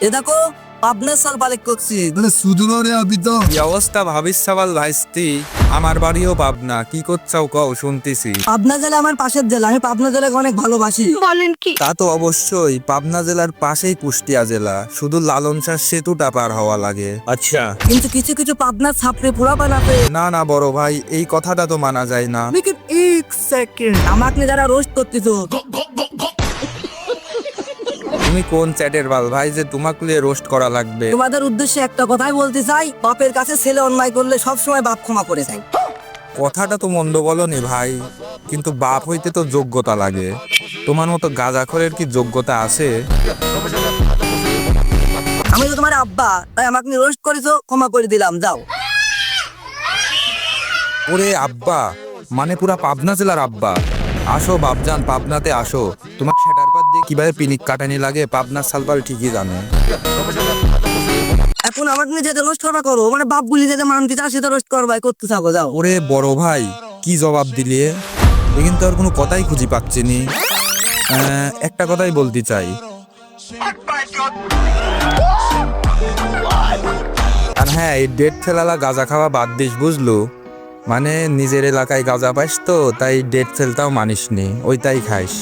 এ দেখো আপনার সাল বালেক করছি। মানে সুদূর রে আবি তো। কি অবস্থা ভাবিস সাবাল ভাইস্তি আমার বাড়িও পাবনা কি করছাও কও শুনতেছি। পাবনা জেলা আমার পাশের জেলা আমি পাবনা জেলাকে অনেক ভালোবাসি। বলেন কি? তা তো অবশ্যই পাবনা জেলার পাশেই কুষ্টিয়া জেলা শুধু লালন শাহ সেতুটা পার হওয়া লাগে। আচ্ছা। কিন্তু কিছু কিছু পাবনার ছাপড়ে পুরা বানাবে না না বড় ভাই এই কথাটা তো মানা যায় না। এক সেকেন্ড আমাকে যারা রোস্ট করতেছো তুমি কোন চ্যাটের বাল? ভাই যে তোমাকে লিয়ে রোস্ট করা লাগবে। তোমাদের উদ্দেশ্যে একটা কথাই বলতে চাই বাপের কাছে ছেলে অন্যায় করলে সব সময় বাপ ক্ষমা করে যায় কথাটা তো মন্দ বলনি ভাই কিন্তু বাপ হইতে তো যোগ্যতা লাগে। তোমার মতো গাঁজাখরের কি যোগ্যতা আছে? আমি তো তোমার আব্বা তাই আমাকে রোস্ট করেছ ক্ষমা করে দিলাম যাও। ওরে আব্বা মানে পুরা পাবনা জেলার আব্বা। আসো বাপজান পাবনাতে আসো। তোমার সেটার কীভাবে পিনিক কাটানি লাগে পাবনার সালপাল ঠিকই জানে। এখন আমাকে নিয়ে যেতে রোস্ট করা করো মানে বাপ বলি যেতে মানতে চাও সেটা রোস্ট করবাই করতে থাকো যাও। ওরে বড় ভাই কি জবাব দিলে এ? কিন্তু আর কোনো কথাই খুঁজি পাচ্ছি নি। একটা কথাই বলতে চাই। আর হ্যাঁ এই ডেট ফেলালা গাঁজা খাওয়া বাদ দিস বুঝলো? মানে নিজের এলাকায় গাঁজা পাইস তো তাই ডেট ফেলটাও মানিস নি ওইটাই খাইস।